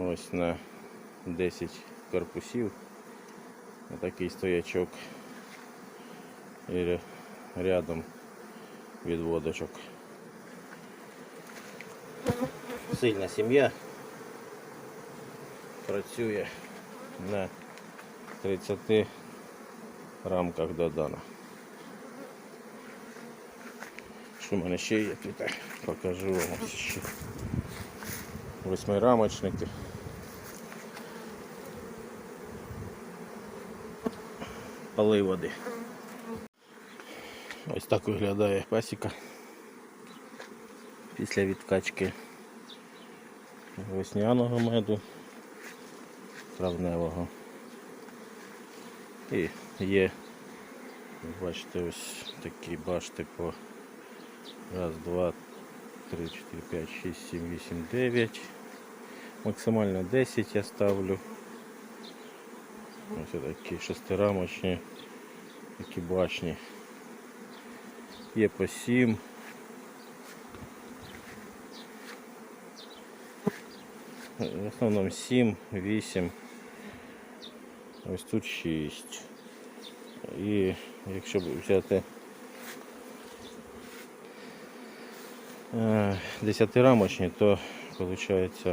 Ось на 10 корпусів. Отакий стоячок. І рядом відводочок. Сильна сім'я. Працює на 30 рамках додана. Що в мене ще є тут? Покажу вам ще. Восьмирамочники. Поли води. Ось так виглядає пасіка після відкачки весняного меду, травневого. І є, бачите, ось такі башти по раз, два, три, чотири, п'ять, шість, сім, вісім, дев'ять. Максимально 10 я ставлю. Ось такі шестирамочні, такі башні. Є по 7. В основному 7, 8. Ось тут 6. І якщо взяти е, десятирамочні, то виходить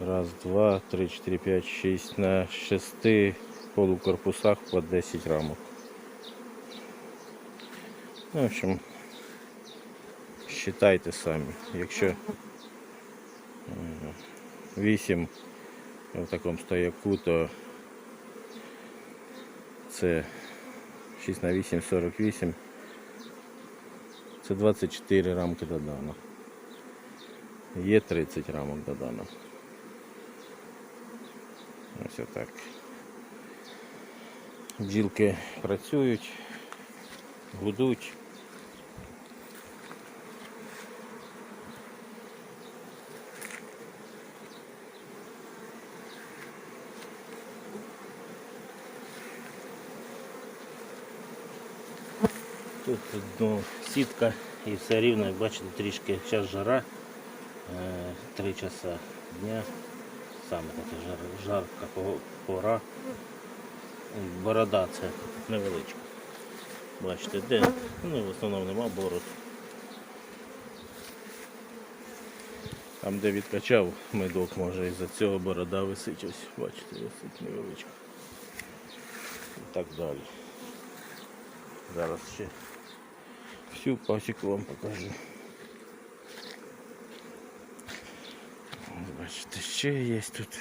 раз, два, три, чотири, п'ять, шість на шести полукорпусах по 10 рамок. Ну, в общем, считайте самі. Якщо е, 8 в такому стояку, то це 6 на 8, 48. Це 24 рамки додано. Є 30 рамок додано. Ось отак. Бджілки працюють, гудуть. Тут ну, сітка і все рівно, як бачите, трішки зараз жара. Е, Три часа дня. Саме така жар, жарка пора. Борода це невеличка. Бачите, де? Ну, в основному нема бород. Там, де відкачав медок, може із-за цього борода висить ось, бачите, висить невеличка. І так далі. Зараз ще всю пасіку вам покажу. Ось Бачите, ще є тут.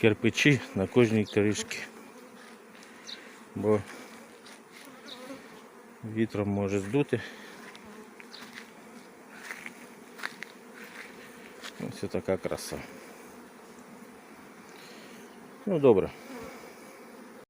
Кирпичі на кожній кришці. Бо вітром може здути. Ось така краса. Ну добре.